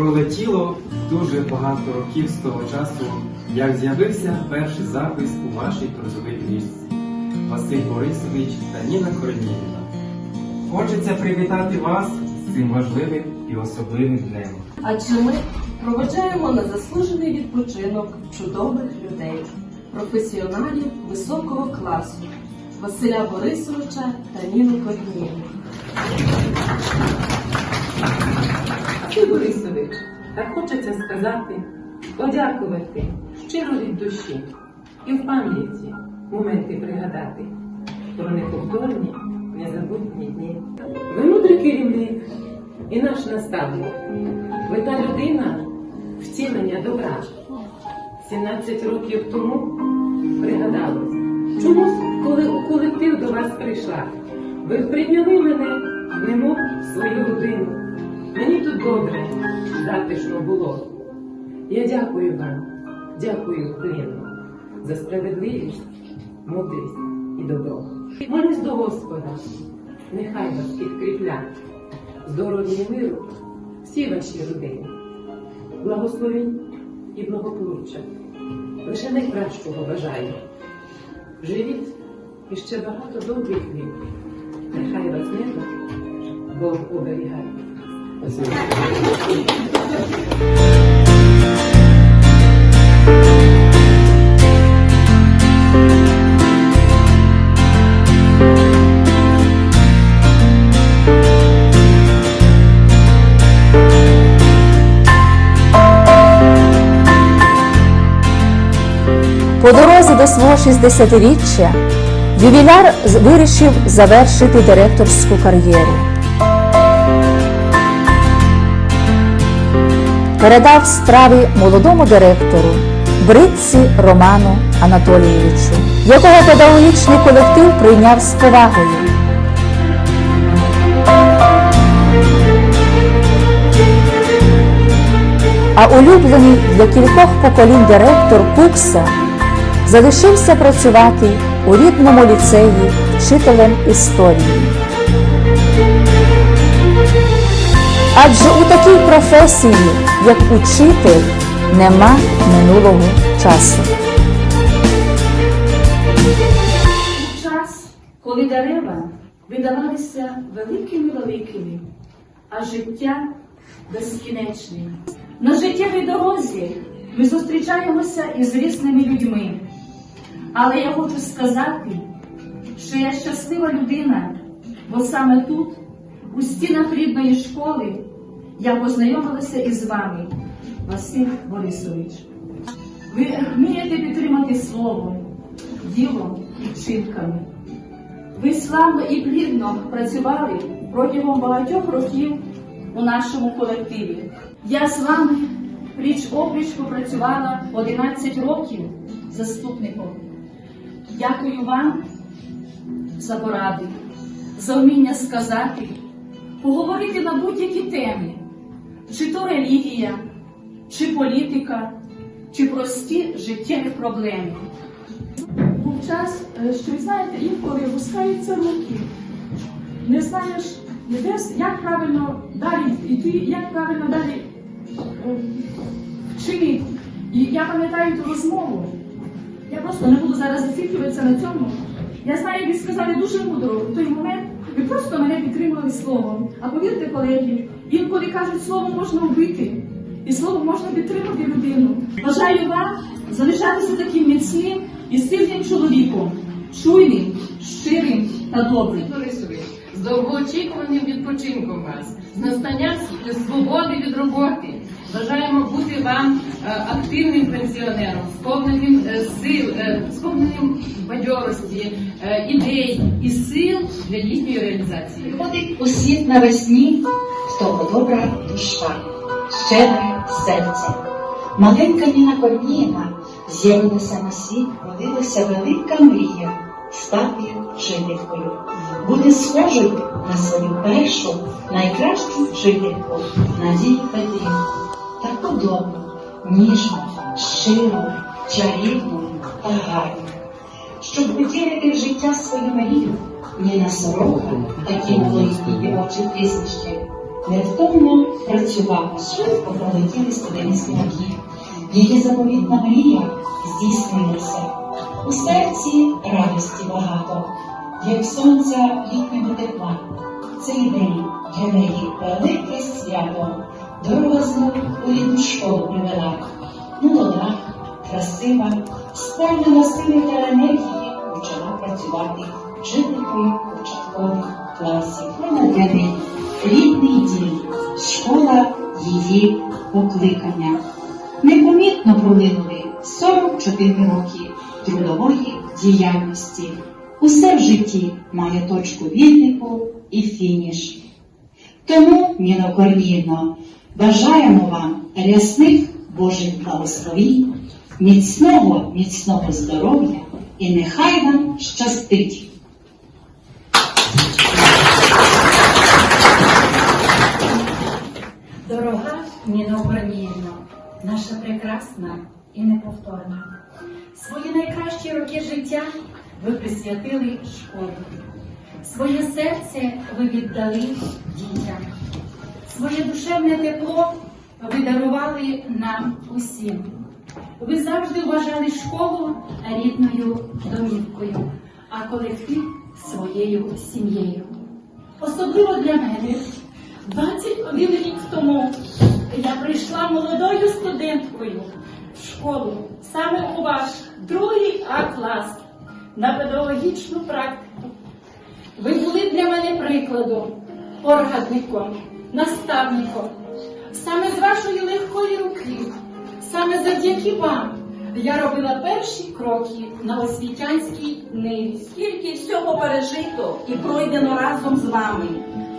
Пролетіло дуже багато років з того часу, як з'явився перший запис у вашій трудовій книжці Василь Борисович та Ніна Корніївна. Хочеться привітати вас з цим важливим і особливим днем. Адже ми проведжаємо на заслужений відпочинок чудових людей, професіоналів високого класу Василя Борисовича та Ніну Корнієву. Василь Борисович, так хочеться сказати, подякувати щиро від душі і в пам'яті моменти пригадати про неповторні, незабутні дні. Ви мудрий керівник і наш наставник. Ви та людина втілення добра. 17 років тому пригадалось. Чомусь, коли у колектив до вас прийшла, ви прийняли мене, немов свою родину. Мені тут добре, затишно було. Я дякую вам, дякую плину за справедливість, мудрість і добро. Молюсь до Господа, нехай вас підкріпля, здоров'я і миру всі ваші родини, благословень і благополуччя. Лише найкращого бажаю. Живіть і ще багато довгих літ. Нехай вас небо Бог оберігає. По дорозі до свого 60-річчя ювіляр вирішив завершити директорську кар'єру. Передав справи молодому директору Бритці Роману Анатолійовичу, якого педагогічний колектив прийняв з повагою. А улюблений для кількох поколінь директор Кукса залишився працювати у рідному ліцеї вчителем історії. Адже у такій професії, як учитель, нема минулого часу. Час, коли дерева видавалися великими-великими, а життя безкінечним. На життєвій дорозі ми зустрічаємося із різними людьми. Але я хочу сказати, що я щаслива людина, бо саме тут, у стінах рідної школи, я познайомилася із вами, Василь Борисович. Ви вмієте підтримати словом, ділом і вчинками. Ви славно і плідно працювали протягом багатьох років у нашому колективі. Я з вами пліч опліч попрацювала 11 років заступником. Дякую вам за поради, за вміння сказати, поговорити на будь-які теми, чи то релігія, чи політика, чи прості життєві проблеми. був час, е, що знаєте, інколи опускаються руки. Не знаєш, як правильно далі йти, як правильно далі е, вчинити. І я пам'ятаю ту розмову. Я просто не буду зараз зациклюватися на цьому. Я знаю, ви сказали дуже мудро в той момент. Ви просто мене підтримали словом. А повірте, колеги, інколи кажуть, слово можна вбити, і словом можна підтримати людину. Бажаю вам залишатися таким міцним і сильним чоловіком, чуйним, щирим та добрим. З довгоочікуваним відпочинком вас, з настанням свободи від роботи. Бажаємо бути вам е, активним пенсіонером, сповненим е, сил, сповненим бадьорості, е, ідей і сил для їхньої реалізації. Приходить у світ навесні, в того добра душа, щедре серце. Маленька Ніна Корнієна з'явилася на світ, родилася велика мрія стати вчителькою, бути схожою на свою першу, найкращу вчительку Надію Петрівну. Таку добру, ніжну, щиру, чарівну та гарну. Щоб втілити в життя свою мрію, Ніна Сорока, такі були її дівочі прізвище, невтомно працювала, швидко пролетіли студентські роки. Її заповітна мрія здійснилася. У серці радості багато, як сонця літнього тепла. Цей день для неї велике свято. Дорога знов у рідну школу привела. Молода, красива, сповнена сили та енергії, почала працювати вчителькою початкових класів. Вона для неї рідний дім, школа її покликання. Непомітно пролинули 44 роки трудової діяльності. Усе в житті має точку відліку і фініш. Тому, Ніно Корніївно, бажаємо вам рясних Божих благословінь, міцного, міцного здоров'я і нехай вам щастить. Дорога Ніно Корніївна, наша прекрасна і неповторна. Свої найкращі роки життя ви присвятили школі. Своє серце ви віддали дітям. Своє душевне тепло ви дарували нам усім. Ви завжди вважали школу рідною домівкою, а колектив своєю сім'єю. Особливо для мене 21 рік тому я прийшла молодою студенткою в школу саме у ваш другий А клас на педагогічну практику. Ви були для мене прикладом, органником, наставником. Саме з вашої легкої руки, саме завдяки вам я робила перші кроки на освітянській ниві. Скільки всього пережито і пройдено разом з вами.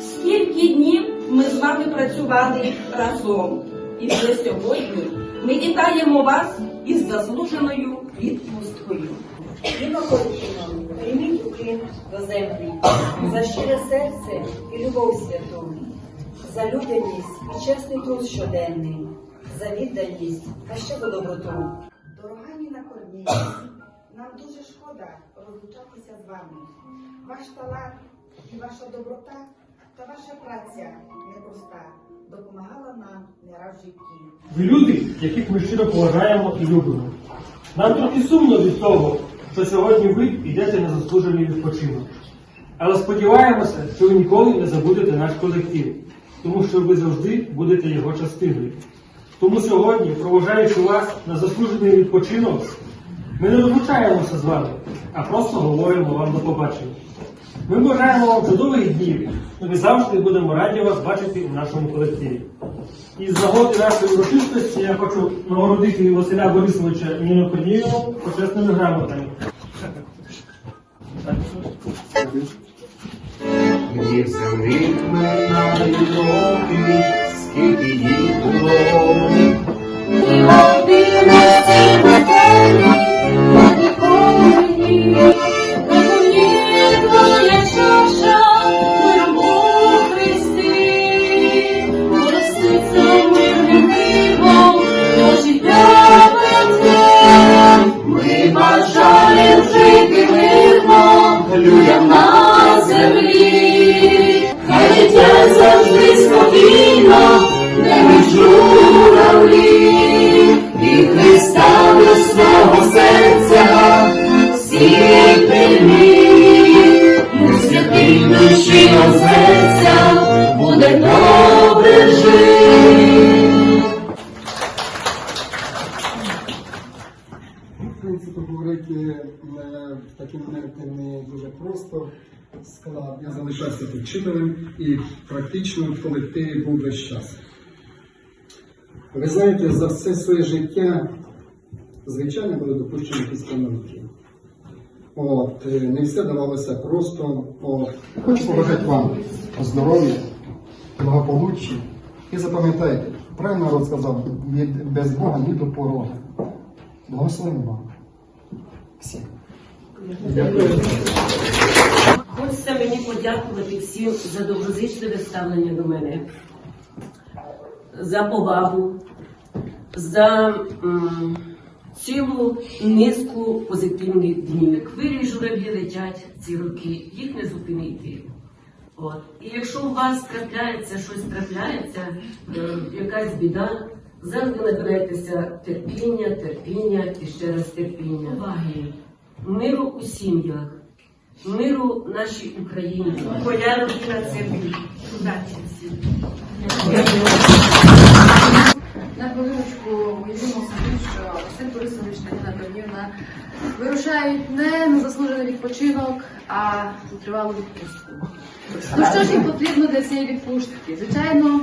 Скільки днів ми з вами працювали разом. І вже сьогодні ми вітаємо вас із заслуженою відпусткою. Ніно Корчино, прийміть уклін до землі за щире серце і любов святу, за людяність і чесний труд щоденний, за відданість та ще за доброту. Дорога Ніна Корнійовна, нам дуже шкода розлучатися з вами. Ваш талант і ваша доброта та ваша праця непроста допомагала нам не раз в житті. Ви люди, яких ми щиро поважаємо і любимо. Нам трохи сумно від того, що сьогодні ви йдете на заслужений відпочинок. Але сподіваємося, що ви ніколи не забудете наш колектив, тому що ви завжди будете його частиною. Тому сьогодні, проважаючи вас на заслужений відпочинок, ми не розлучаємося з вами, а просто говоримо вам до побачення. Ми бажаємо вам чудових днів, і ми завжди будемо раді вас бачити у нашому колективі. І з нагоди нашої урочистості я хочу нагородити Василя Борисовича Ніну Корнієву почесними грамотами. Ні землі минають роки, скільки їх було. І один В принципі, говорити е, в такі моменти не дуже просто, складно. Я залишався тут вчителем і практично в колективі був весь час. Ви знаєте, за все своє життя, звичайно, були допущені якісь помилки. От, е, не все давалося просто. От. Хочу побажати вам здоров'я, благополуччя. І запам'ятайте, правильно сказав, без Бога ні до порога. Благословимо вам. Всім. Дякую. Хочеться мені подякувати всім за доброзичливе ставлення до мене, за повагу, за м, цілу низку позитивних днів. Хвилі журавлі летять ці роки, їх не зупинити. От. І якщо у вас трапляється щось трапляється, е, якась біда, завжди набирайтеся терпіння, терпіння і ще раз терпіння. Уваги. Миру у сім'ях, миру нашій Україні. Порядок на землі. Удачі всім. На хвилиночку уявімо собі, що Василь Борисович та Ніна Павлівна вирушають не на заслужений відпочинок, а у тривалу відпустку. Ну що ж їм потрібно для цієї відпустки? Звичайно,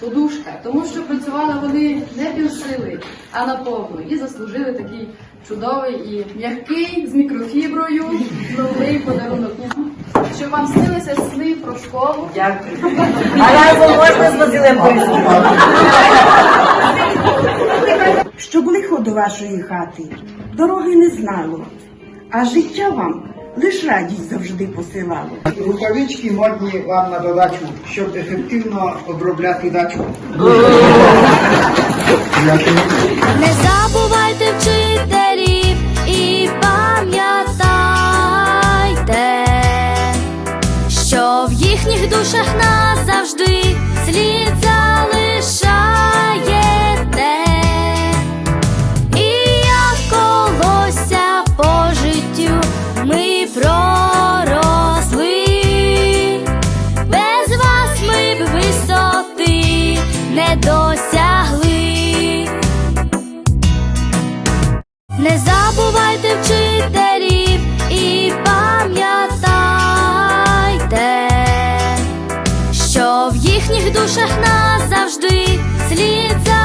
подушка, тому що працювали вони не півсили, а наповну і заслужили такий чудовий і м'який з мікрофіброю новий подарунок. Щоб вам снилися сни про школу. Дякую. А разом можна з Василем Щоб лихо до вашої хати дороги не знало, а життя вам лиш радість завжди посилало. Рукавички модні вам на додачу, щоб ефективно обробляти дачу. Не забувайте вчителів і пам'ятайте, що в їхніх душах назавжди слід залишаєте. Назавжди слід залишаєте.